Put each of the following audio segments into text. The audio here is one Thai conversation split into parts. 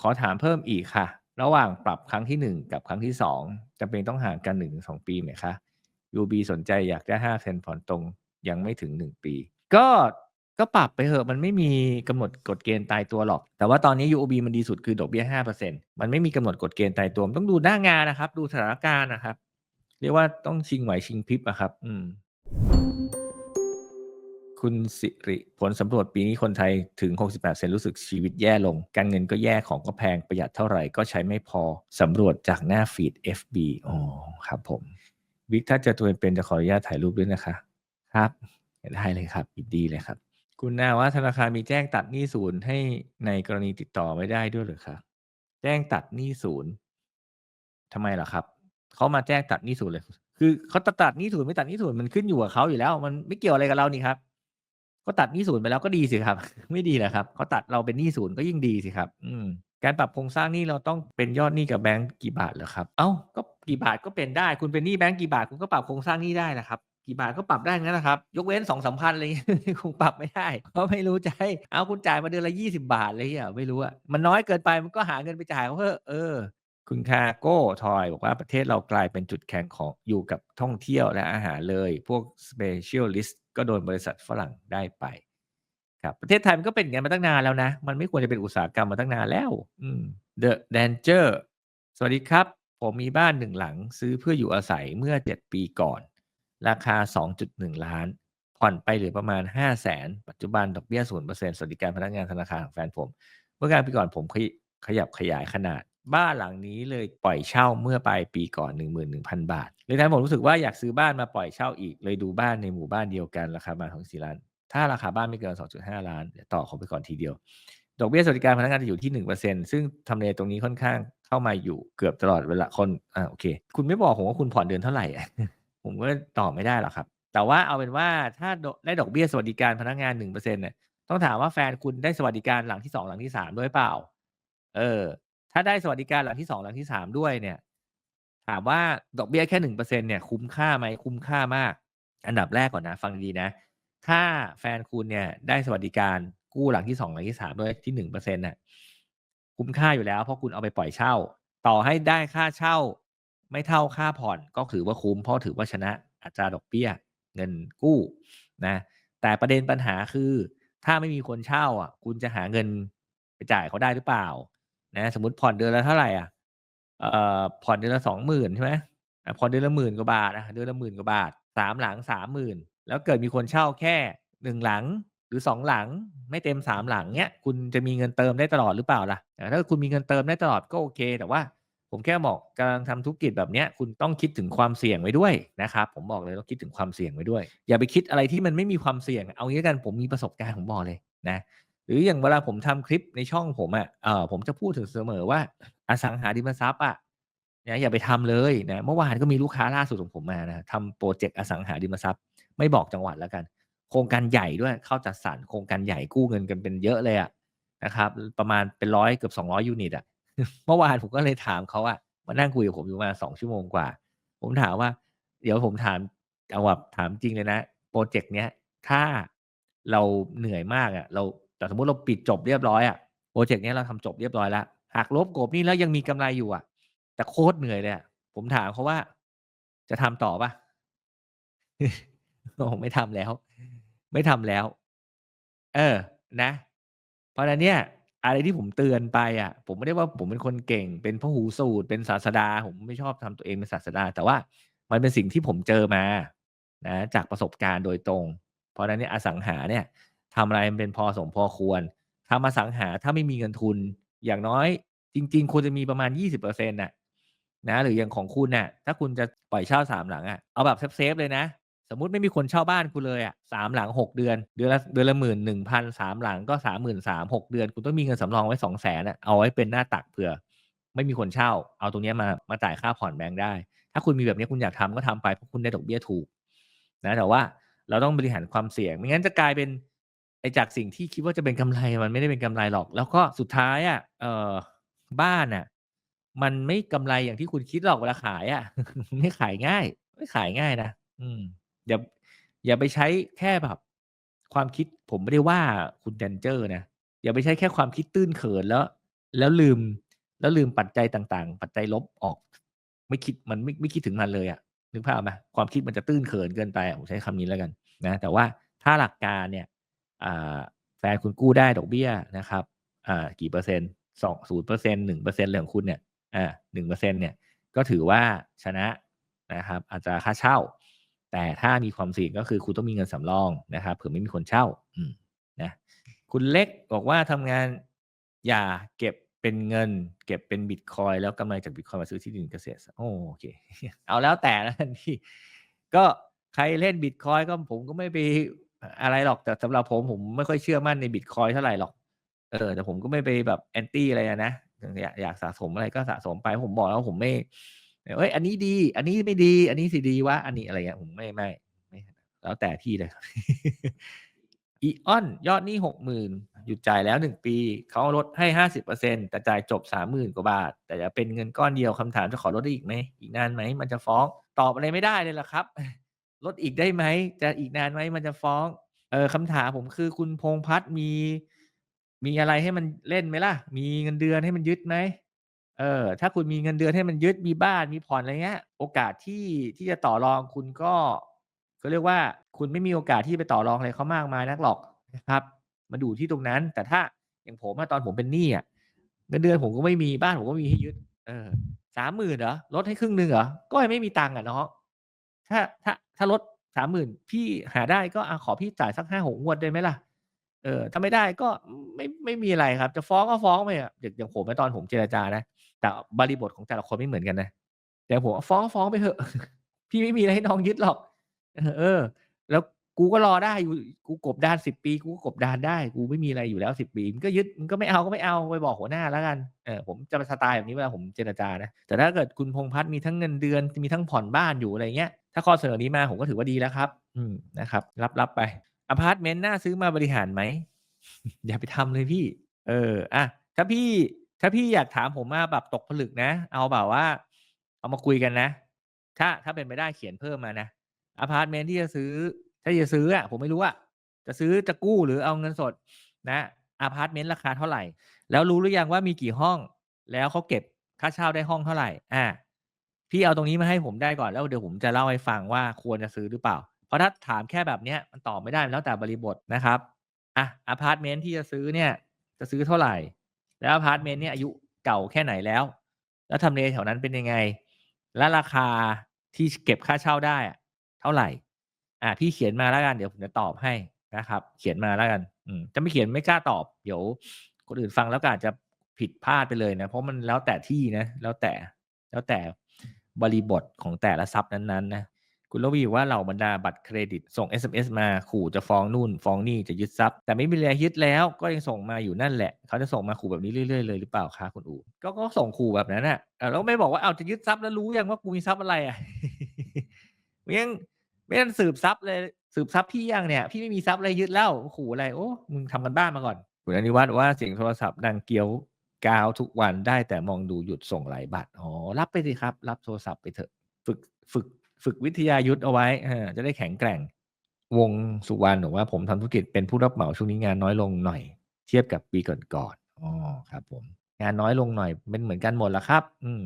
ขอถามเพิ่มอีกค่ะ ระหว่างปรับครั้งที่หนึ่งกับครั้งที่สองจำเป็นต้องห่างกันหนึ่งสองปีไหมคะ UB สนใจอยากได้ห้าเซนผ่อนตรงยังไม่ถึงหนึ่งปี ก็ก็ปรับไปเถอะมันไม่มีกำหนดกฎเกณฑ์ตายตัวหรอก แต่ว่าตอนนี้ UOB มันดีสุดคือดอกเบี้ยห้าเปอร์เซ็นมันไม่มีกำหนดกฎเกณฑ์ตายตัว มันต้องดูหน้างานนะครับ ดูสถานการณ์นะครับ เรียกว่าต้องชิงไหวชิงพริบอะครับ อืม คุณสิริ ผลสำรวจปีนี้คนไทยถึง 68เซนรู้สึกชีวิตแย่ลง การเงินก็แย่ของก็แพงประหยัดเท่าไหร่ก็ใช้ไม่พอสำรวจจากหน้าฟีด FB อ๋อครับผม วิกถ้าเจอตัวเป็นจะขออนุญาตถ่ายรูปด้วยนะคะ ครับได้เลยครับดีเลยครับ คุณนาว่าธนาคารมีแจ้งตัดหนี้ศูนย์ให้ในกรณีติดต่อไม่ได้ด้วยหรือคะแจ้งตัดหนี้ศูนย์ทำไมล่ะครับเขามาแจ้งตัดหนี้ศูนย์เลย คือเขาตัดตัดหนี้ศูนย์ไม่ตัดหนี้ศูนย์มันขึ้นอยู่กับเขาอยู่แล้ว มันไม่เกี่ยวอะไรกับเรานี่ครับ ก็ตัดหนี้ศูนย์ไปแล้วก็ดีสิครับ ไม่ดีเหรอครับเขาตัดเราเป็นหนี้ศูนย์ก็ยิ่งดีสิครับ อืมการปรับโครงสร้างหนี้เราต้องเป็นยอดหนี้กับแบงก์กี่บาทเหรอครับ เอ้าก็กี่บาทก็เป็นได้ คุณเป็นหนี้แบงก์กี่บาทคุณก็ปรับโครงสร้างหนี้ได้นะครับ กี่บาทก็ปรับได้งั้นนะครับ ยกเว้นสองสามพันอะไรเงี้ยคงปรับไม่ได้ เพราะไม่รู้จะให้เอาคุณจ่ายมาเดือนละยี่สิบาทอะไรเงี้ยไม่รู้อะมันน้อยเกินไปมันก็หาเงินไปจ่ายเขาเถอะเออ คุณคาโก้ทอยบอกว่าประเทศเรากลายเป็นจุดแข็งของอยู่กับท่องเที่ยวและอาหารเลย พวก specialist ก็โดนบริษัทฝรั่งได้ไปครับประเทศไทยมันก็เป็นอย่างนั้นมาตั้งนานแล้วนะ มันไม่ควรจะเป็นอุตสาหกรรมมาตั้งนานแล้ว อืม The Danger สวัสดีครับ ผมมีบ้านหนึ่งหลังซื้อเพื่ออยู่อาศัยเมื่อ 7 ปีก่อน ราคา 2.1 ล้าน ผ่อนไปเหลือประมาณ 5 0 0แสนปัจจุบันดอกเบี้ย0%สวัสดิการพนักงานธนาคารของแฟนผม เมื่อกลางปีก่อนผมขยขยับขยายขนาด บ้านหลังนี้เลยปล่อยเช่าเมื่อปลายปีก่อน 11,000 บาท เลยทำให้ผมรู้สึกว่าอยากซื้อบ้านมาปล่อยเช่าอีก เลยดูบ้านในหมู่บ้านเดียวกันราคาประมาณของ4ล้าน ถ้าราคาบ้านไม่เกิน 2.5 ล้านเดี๋ยวต่อเขาไปก่อนทีเดียว ดอกเบี้ยสวัสดิการพนักงานจะอยู่ที่ 1%ซึ่งทำเลตรงนี้ค่อนข้างเข้ามาอยู่เกือบตลอดเวลาคนอ่าโอเค คุณไม่บอกผมว่าคุณผ่อนเดือนเท่าไหร่ ผมก็ตอบไม่ได้หรอกครับ แต่ว่าเอาเป็นว่าถ้าได้ดอกเบี้ยสวัสดิการพนักงาน1%เนี่ยต้องถามว่าแฟนคุณได้สวัสดิการหลังที่2หลังที่3ด้วยเปล่า เออ ถ้าได้สวัสดิการหลังที่2หลังที่3ด้วยเนี่ย ถามว่าดอกเบี้ยแค่1%เปอร์เซ็นเนี่ยคุ้มค่าไหมคุ้มค่ามาก อันดับแรกก่อนนะ ฟังดีนะ ถ้าแฟนคุณเนี่ยได้สวัสดิการกู้หลังที่2หลังที่3ด้วยที่1%น่ะคุ้มค่าอยู่แล้ว เพราะคุณเอาไปปล่อยเช่า ต่อให้ได้ค่าเช่า ไม่เท่าค่าผ่อนก็ถือว่าคุ้มเพราะถือว่าชนะอัตราดอกเบี้ยเงินกู้นะแต่ประเด็นปัญหาคือ ถ้าไม่มีคนเช่าอะ คุณจะหาเงินไปจ่ายเขาได้หรือเปล่า นะสมมติผ่อนเดือนละเท่าไหร่อะเอ่อผ่อนเดือนละสองหมื่นใช่ไหมผ่อนเดือนละหมื่นกว่าบาทนะเดือนละหมื่นกว่าบาทสามหลังสามหมื่นแล้วเกิดมีคนเช่าแค่หนึ่งหลังหรือสองหลังไม่เต็มสามหลังเนี้ยคุณจะมีเงินเติมได้ตลอดหรือเปล่าล่ะถ้าคุณมีเงินเติมได้ตลอดก็โอเค แต่ว่าผมแค่บอกกำลังทำธุรกิจแบบเนี้ยคุณต้องคิดถึงความเสี่ยงไว้ด้วยนะครับผมบอกเลยต้องคิดถึงความเสี่ยงไว้ด้วย อย่าไปคิดอะไรที่มันไม่มีความเสี่ยง เอางี้กันผมมีประสบการณ์ผมบอกเลยนะ หรืออย่างเวลาผมทำคลิปในช่องผมอะเออผมจะพูดถึงเสมอว่า อสังหาริมทรัพย์อะนะอย่าไปทำเลยนะเมื่อวานก็มีลูกค้าล่าสุดของผมมานะทำโปรเจกต์อสังหาริมทรัพย์ ไม่บอกจังหวัดแล้วกัน โครงการใหญ่ด้วยเข้าจัดสรรโครงการใหญ่กู้เงินกันเป็นเยอะเลยอะนะครับ ประมาณเป็นร้อยเกือบ200ยูนิตอะเมื่อวานผมก็เลยถามเขาอะมานั่งคุยกับผมอยู่มาสองชั่วโมงกว่า ผมถามว่า เดี๋ยวผมถามเอาแบบถามจริงเลยนะโปรเจกต์เนี้ยถ้าเราเหนื่อยมากอะ เรา แต่สมมติเราปิดจบเรียบร้อยอะโปรเจกต์นี้เราทำจบเรียบร้อยแล้วหักลบกบนี่แล้วยังมีกำไรอยู่อะแต่โคตรเหนื่อยเลยผมถามเขาว่า จะทำต่อปะผมไม่ทำแล้ว ไม่ทำแล้ว เออ นะ เพราะนั้นเนี่ย อะไรที่ผมเตือนไปอะผมไม่ได้ว่าผมเป็นคนเก่ง เป็นพหูสูตร เป็นศาสดา ผมไม่ชอบทำตัวเองเป็นศาสดา แต่ว่ามันเป็นสิ่งที่ผมเจอมา นะ จากประสบการณ์โดยตรง เพราะฉะนั้นเนี่ยอสังหาเนี่ย ทำอะไรมันเป็นพอสมพอควรทำอสังหาถ้าไม่มีเงินทุนอย่างน้อย จริง ๆควรจะมีประมาณ 20%น่ะนะหรืออย่างของคุณน่ะถ้าคุณจะปล่อยเช่า3หลังอะเอาแบบเซฟๆเลยนะ สมมติไม่มีคนเช่าบ้านคุณเลยอะ3หลัง6เดือน เดือนละเดือนละ11,000 3หลังก็33,000 6เดือน คุณต้องมีเงินสำรองไว้200,000อะเอาไว้เป็นหน้าตักเผื่อ ไม่มีคนเช่า เอาตรงนี้มามาจ่ายค่าผ่อนแบงก์ได้ ถ้าคุณมีแบบนี้คุณอยากทำก็ทำไปเพราะคุณได้ดอกเบี้ยถูกนะแต่ว่าเราต้องบริหารความเสี่ยงไม่งั้นจะกลายเป็น ไอ้จากสิ่งที่คิดว่าจะเป็นกำไรมันไม่ได้เป็นกำไรหรอก แล้วก็สุดท้ายอะเอ่อบ้านน่ะ มันไม่กำไรอย่างที่คุณคิดหรอกเวลาขายอะไม่ขายง่าย ไม่ขายง่ายนะอืมอย่าอย่าไปใช้แค่แบบ ความคิดผมไม่ได้ว่าคุณ Danger นะอย่าไปใช้แค่ความคิดตื้นเขินแล้ว แล้วลืม แล้วลืมปัจจัยต่างๆ ปัจจัยลบออก ไม่คิดมันไม่ไม่คิดถึงมันเลยอะนึกภาพไหม?ความคิดมันจะตื้นเขินเกินไปผมใช้คำนี้แล้วกัน นะ แต่ว่าถ้าหลักการเนี่ย แฟนคุณกู้ได้ดอกเบี้ยนะครับกี่เปอร์เซ็นต์สอง0% 1%อะไรของคุณเนี่ยหนึ่งเปอา1%เนี่ยก็ถือว่าชนะนะครับอัตราค่าเช่า แต่ถ้ามีความเสี่ยงก็คือคุณต้องมีเงินสำรองนะครับเผื่อไม่มีคนเช่าอืนะคุณเล็กบอกว่าทำงานอย่าเก็บเป็นเงิน เก็บเป็นบิตคอยแล้วกำไรจากบิตคอยมาซื้อที่ดินเกษตรโอเค เอาแล้วแต่นี่ก็ใครเล่นบิตคอยก็ผมก็ไม่ไป อะไรหรอกแต่สำหรับผมผมไม่ค่อยเชื่อมั่นในบิตคอยเท่าไหร่หรอก เออ แต่ผมก็ไม่ไปแบบ Anti อะไรนะอยากอยากสะสมอะไรก็สะสมไปผมบอกแล้วผมไม่เฮ้ยอันนี้ดี อันนี้ไม่ดี อันนี้สิดีวะอันนี้อะไรเงี้ยผมไม่ไม่ไม่แล้วแต่พี่เลย Aeon ยอดหนี้60,000หยุดจ่ายแล้ว1ปี เขาลดให้50%แต่จ่ายจบ30,000กว่าบาท แต่จะเป็นเงินก้อนเดียวคำถามจะขอลดได้อีกไหม?อีกนานไหม?มันจะฟ้องตอบอะไรไม่ได้เลยล่ะครับ ลดอีกได้ไหม?จะอีกนานไหม?มันจะฟ้อง เออคำถามผมคือคุณพงพัฒน์มี มีอะไรให้มันเล่นไหมล่ะ?มีเงินเดือนให้มันยึดไหม?เออ ถ้าคุณมีเงินเดือนให้มันยึดมีบ้านมีผ่อนอะไรเงี้ย โอกาสที่ที่จะต่อรองคุณก็เขาเรียกว่าคุณไม่มีโอกาสที่ไปต่อรองอะไรเขามากมายนักหรอกนะครับมันอยู่ที่ตรงนั้น แต่ถ้าอย่างผมตอนผมเป็นหนี้อะเงินเดือนผมก็ไม่มีบ้านผมก็มีให้ยึด เออ30,000เหรอ?ลดให้ครึ่งหนึ่งเหรอ?ก็ยังไม่มีตังค์อะน้อง ถ้าถ้าถ้าลด30,000พี่หาได้ก็อขอพี่จ่ายสัก5-6งวดได้ไหมล่ะ?เออถ้าไม่ได้ก็ไม่ไม่มีอะไรครับ จะฟ้องก็ฟ้องไปอะอย่างอย่างผมอตอนผมเจรจานะแต่บริบทของแต่ละคนไม่เหมือนกันนะแต่ผมฟ้องฟ้องไปเถอะ พี่ไม่มีอะไรให้น้องยึดหรอก เออ แล้วกูก็รอได้อยู่กูกบดาน10ปี กูก็กบดานได้ กูไม่มีอะไรอยู่แล้ว10ปีมึงก็ยึดมึงก็ไม่เอาก็ไม่เอาไปบอกหัวหน้าแล้วกันเออผมจะสไตล์แบบนี้เวลาผมเจรจานะแต่ถ้าเกิดคุณพงษ์พัฒน์มีทั้งเงินเดือนมีทั้งผ่อนบ้านอยู่อะไรเงี้ย ถ้าข้อเสนอนี้มาผมก็ถือว่าดีแล้วครับ อืมนะครับ รับๆไปอพาร์ตเมนต์น่าซื้อมาบริหารไหม?อย่าไปทำเลยพี่ เอออะถ้าพี่ ถ้าพี่อยากถามผมมาแบบตกผลึกนะ เอาแบบว่า เอามาคุยกันนะ ถ้าถ้าเป็นไปได้เขียนเพิ่มมานะอพาร์ตเมนต์ที่จะซื้อ ถ้าจะซื้ออะผมไม่รู้อะจะซื้อจะกู้หรือเอาเงินสด นะอพาร์ตเมนต์ราคาเท่าไหร่?แล้วรู้หรือยังว่ามีกี่ห้อง?แล้วเขาเก็บค่าเช่าได้ห้องเท่าไหร่?อ่า พี่เอาตรงนี้มาให้ผมได้ก่อนแล้วเดี๋ยวผมจะเล่าให้ฟังว่าควรจะซื้อหรือเปล่า เพราะถ้าถามแค่แบบเนี้ยมันตอบไม่ได้แล้วแต่บริบทนะครับอะอพาร์ตเมนต์ที่จะซื้อเนี่ยจะซื้อเท่าไหร่?แล้วอพาร์ตเมนต์เนี่ยอายุเก่าแค่ไหนแล้ว?แล้วทำเลแถวนั้นเป็นยังไง?และราคาที่เก็บค่าเช่าได้อะเท่าไหร่?อ่าพี่เขียนมาแล้วกันเดี๋ยวผมจะตอบให้นะครับ เขียนมาแล้วกันอืมถ้าไม่เขียนไม่กล้าตอบ เดี๋ยวคนอื่นฟังแล้วก็อาจจะผิดพลาดไปเลยนะ เพราะมันแล้วแต่ที่นะ แล้วแต่แล้วแต่ บริบทของแต่ละทรัพย์นั้นๆนะคุณระวีว่าเหล่าบรรดาบัตรเครดิต ส่ง SMS มาขู่จะฟ้องนู่นฟ้องนี่จะยึดทรัพย์ แต่ไม่มีอะไรยึดแล้วก็ยังส่งมาอยู่นั่นแหละ เขาจะส่งมาขู่แบบนี้เรื่อยๆเลยหรือเปล่าคะคุณอู๋?ก็ก็ส่งขู่แบบนั้นน่ะแล้วไม่บอกว่าอ้าจะยึดทรัพย์แล้วรู้ยังว่ากูมีทรัพย์อะไรอะ?ยังไม่ทันสืบทรัพย์เลยสืบทรัพย์พี่ยังเนี่ย?พี่ไม่มีทรัพย์อะไรยึดแล้วขู่อะไร?โอ้มึงทำการบ้านมาก่อนคุณอนิวัฒน์ว่าเสียงโทรศัพท์ดังเกี๊ยว ก๊าวทุกวันได้แต่มองดูหยุดส่งหลายบัตรอ๋อรับไปสิครับ รับโทรศัพท์ไปเถอะฝึกฝึกฝึกวิทยายุทธเอาไว้จะได้แข็งแกร่ง วงสุวรรณบอกว่าผมทำธุรกิจเป็นผู้รับเหมาช่วงนี้งานน้อยลงหน่อย เทียบกับปีก่อนๆอ๋อครับ ผม งานน้อยลงหน่อยเป็นเหมือนกันหมดแหละครับ อืม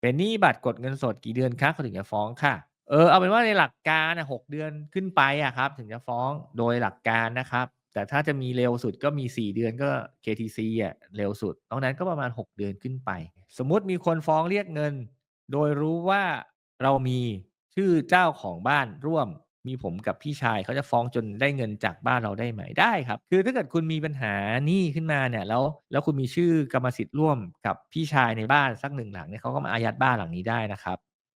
เป็นหนี้บัตรกดเงินสดกี่เดือนคะเขาถึงจะฟ้องค่ะ?เออเอาเป็นว่าในหลักการอะ6เดือนขึ้นไปอะครับ ถึงจะฟ้องโดยหลักการนะครับ แต่ถ้าจะมีเร็วสุดก็มี 4 เดือนก็ KTC อะเร็วสุดนอกนั้นก็ประมาณ 6 เดือนขึ้นไป สมมติมีคนฟ้องเรียกเงิน โดยรู้ว่าเรามีชื่อเจ้าของบ้านร่วม มีผมกับพี่ชายเขาจะฟ้องจนได้เงินจากบ้านเราได้ไหม?ได้ครับ คือถ้าเกิดคุณมีปัญหาหนี้ขึ้นมาเนี่ยแล้วแล้วคุณมีชื่อกรรมสิทธิ์ร่วมกับพี่ชายในบ้านสัก1หลังเนี่ยเขาก็มาอายัดบ้านหลังนี้ได้นะครับ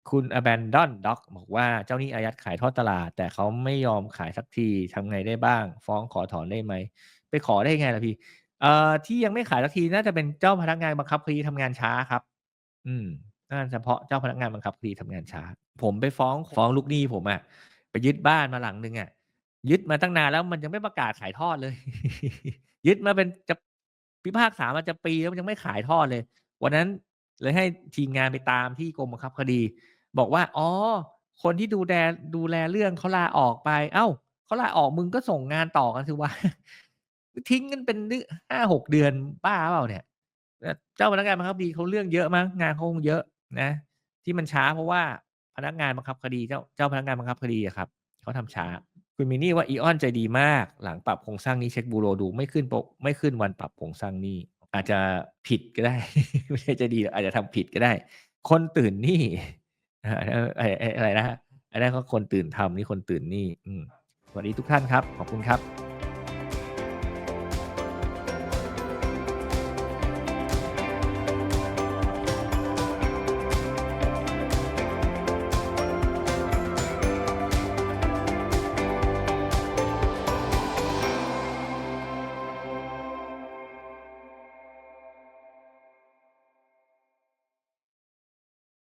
คุณ Abandon Dog บอกว่าเจ้านี้อายัดขายทอดตลาด แต่เขาไม่ยอมขายสักทีทำไงได้บ้าง?ฟ้องขอถอนได้ไหม?ไปขอได้ไงล่ะพี่?เอ่อที่ยังไม่ขายสักทีน่าจะเป็นเจ้าพนักงานบังคับคดีทำงานช้าครับ อืมน่าเฉพาะเจ้าพนักงานบังคับคดีทำงานช้า ผมไปฟ้องฟ้องลูกหนี้ผมอะไปยึดบ้านมาหลังหนึ่งอะยึดมาตั้งนานแล้วมันยังไม่ประกาศขายทอดเลย ยึดมาเป็นจะพิพากษามาจะปีแล้วมันยังไม่ขายทอดเลย วันนั้น เลยให้ทีมงานไปตามที่กรมบังคับคดี บอกว่าอ๋อคนที่ดูแดดูแลเรื่องเขาลาออกไป เอ้าเขาลาออกมึงก็ส่งงานต่อกันสิวะทิ้งกันเป็นนึ5-6เดือนบ้าเปล่าเนี่ยเจ้าพนักงานบังคับคดีเขาเรื่องเยอะมั้งงานเขาคงเยอะนะ ที่มันช้าเพราะว่าพนักงานบังคับคดีเจ้าเจ้าพนักงานบังคับคดีอะครับเขาทำช้า คุณมินี่ว่าอีออนใจดีมาก หลังปรับโครงสร้างนี้เช็คบูโรดูไม่ขึ้นปกไม่ขึ้นวันปรับโครงสร้างนี้ อาจจะผิดก็ได้ ไม่ใช่จะดี อาจจะทำผิดก็ได้ คนตื่นหนี้อ่อะไรนะอันนั้นก็คนตื่นทำนี่คนตื่นหนี้อืสวัสดีทุกท่านครับ ขอบคุณครับ